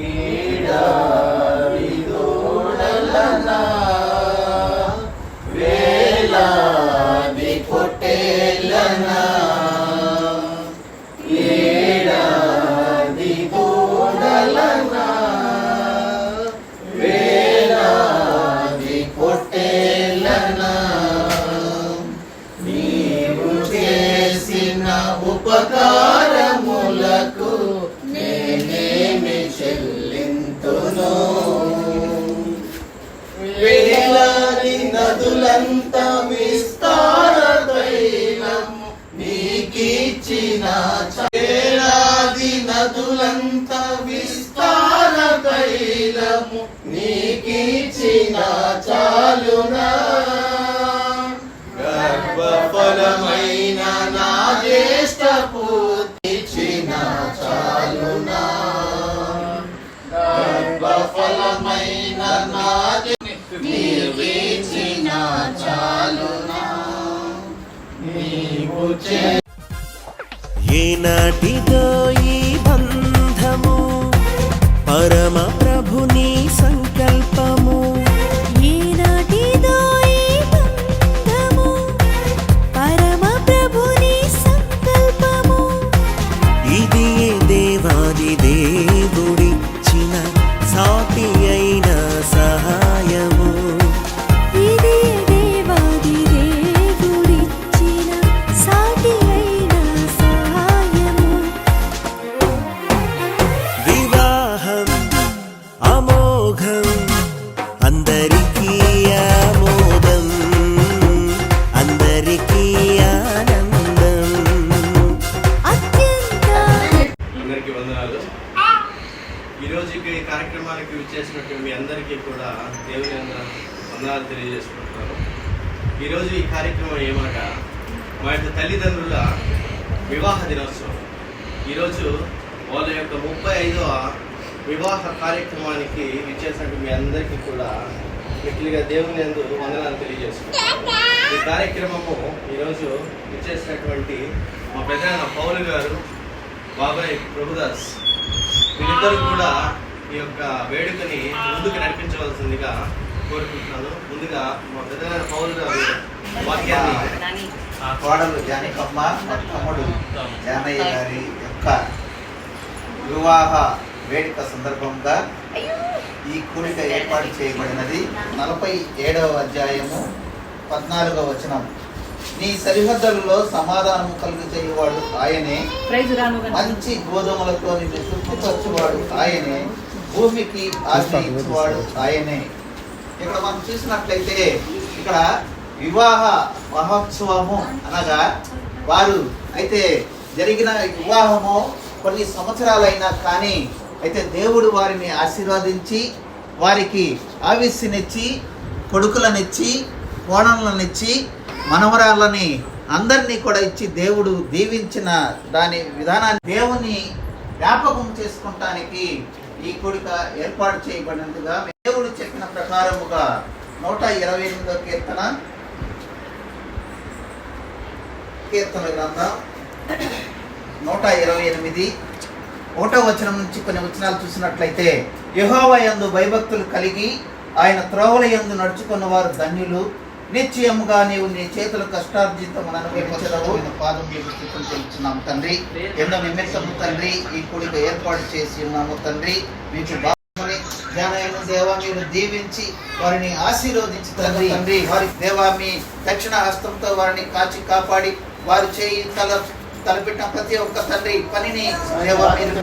freedom. వేలాది విస్తార తైలం. నీకిచ్చిన చ- వేలాది నదులంత విస్తార తైలము. నీకిచ్చిన చాలునా గర్భఫలమైన నా జ్యేష్ఠ పూర్తిచిన చాలునా. గర్భఫలమైన నా నీవిచ్చిన చాలునా? నీవు చే ఏనాటిదో ఈ బంధము పరమ అందరికీ కూడా దేవుని వందనాలు తెలియజేసుకుంటున్నాను. ఈరోజు ఈ కార్యక్రమం ఏమనగా మా యొక్క తల్లిదండ్రుల వివాహ దినోత్సవం. ఈరోజు వాళ్ళ యొక్క ముప్పై ఐదవ వివాహ కార్యక్రమానికి ఇచ్చేసినట్టు మీ అందరికీ కూడా మిక్కిలిగా దేవుని ఎందు వందనాలు తెలియజేసుకుంటున్నాను. ఈ కార్యక్రమము ఈరోజు ఇచ్చేసినటువంటి మా పెద్ద పౌలు గారు బాబాయ్ ప్రభుదాస్ వీళ్ళిద్దరు కూడా ఈ యొక్క వేడుకని ముందుకు నడిపించవలసిందిగా కోరుకుంటున్నాను. ముందుగా మా పెద్ద పౌరు గారు వాక్యాన్ని ఆ కోడలు జానకమ్మ తమ్ముడు జానయ్య గారి యొక్క వివాహ వేడుక సందర్భంగా ఈ కూడిక ఏర్పాటు చేయబడినది. నలభై ఏడవ అధ్యాయము పద్నాలుగవ వచనం. నీ సరిహద్దులలో సమాధానము కలుగు చేయవాడు ఆయనే మంచి గోధుమలతో నిన్ను తృప్తిపరచువాడు ఆయనే. భూమికి ఆశ్రయించువాడు ఆయనే. ఇక్కడ మనం చూసినట్లయితే ఇక్కడ వివాహ మహోత్సవము అనగా వారు అయితే జరిగిన వివాహము కొన్ని సంవత్సరాలైనా కానీ అయితే దేవుడు వారిని ఆశీర్వదించి వారికి ఆవిస్సినిచ్చి కొడుకులనిచ్చి కోణములనిచ్చి మనవరాలని అందరినీ కూడా ఇచ్చి దేవుడు దీవించిన దాని విధానాన్ని దేవుని జ్ఞాపకం చేసుకుంటానికి ఈ కూడిక ఏర్పాటు చేయబడినట్టుగా దేవుడు చెప్పిన ప్రకారముగా నూట ఇరవై ఎనిమిదో కీర్తన కీర్తన గ్రంథం నూట ఇరవై ఎనిమిది. ఒకటో వచనం నుంచి కొన్ని వచనాలు చూసినట్లయితే యహోవ యందు భయభక్తులు కలిగి ఆయన త్రోవల యందు నడుచుకున్న వారు ధన్యులు. నిశ్చయముగా నీవు నీ చేతుల కష్టార్జితమును అనుభవించదవు. పాదం స్థితం తెలుస్తున్నాము తండ్రి. ఎన్నో నిమిత్తము తండ్రి. ఈ కూడిక ఏర్పాటు చేసి ఉన్నాము తండ్రి. మీకు బాగుని జ్ఞానైన దేవా మీరు దీవించి వారిని ఆశీర్వదించి తండ్రి. తండ్రి. వారి దేవా మీ దక్షిణ హస్తంతో వారిని కాచి కాపాడి వారు చేయి తల తలపెట్టిన ప్రతి ఒక్క తండ్రి పనిని దేవా మీరు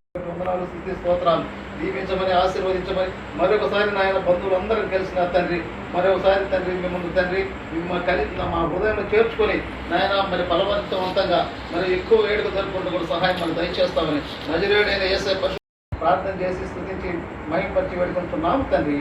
స్తోత్రాలు. దీవించమని ఆశీర్వదించమని మరొకసారి నాయన బంధువులందరం కలిసి నా తండ్రి మరొకసారి తండ్రి మిమ్మల్ని తండ్రి మా కలి మా హృదయంలో చేర్చుకొని నాయన మరి బలవంతవంతంగా మరి ఎక్కువ వేడుక జరుపుకుంటూ కూడా సహాయం మనం దయచేస్తామని నజరేడైన ఏసే పశు ప్రార్థన చేసి స్థుతించి మహింపరిచి వేడుకుంటున్నాం తండ్రి.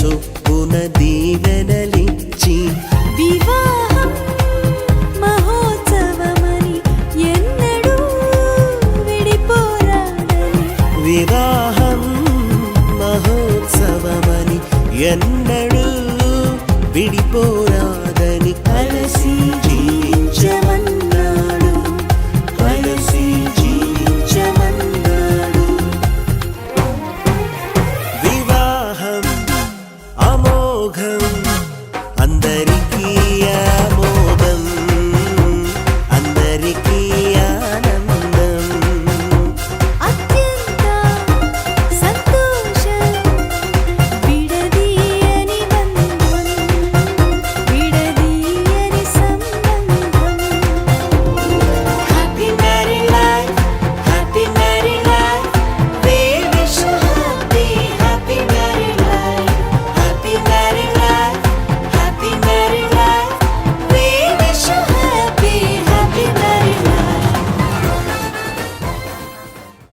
చొప్పున దీవెనలిచ్చి. వివాహం మహోత్సవమని ఎన్నడూ విడిపోరాదని. కలసి జీవించవ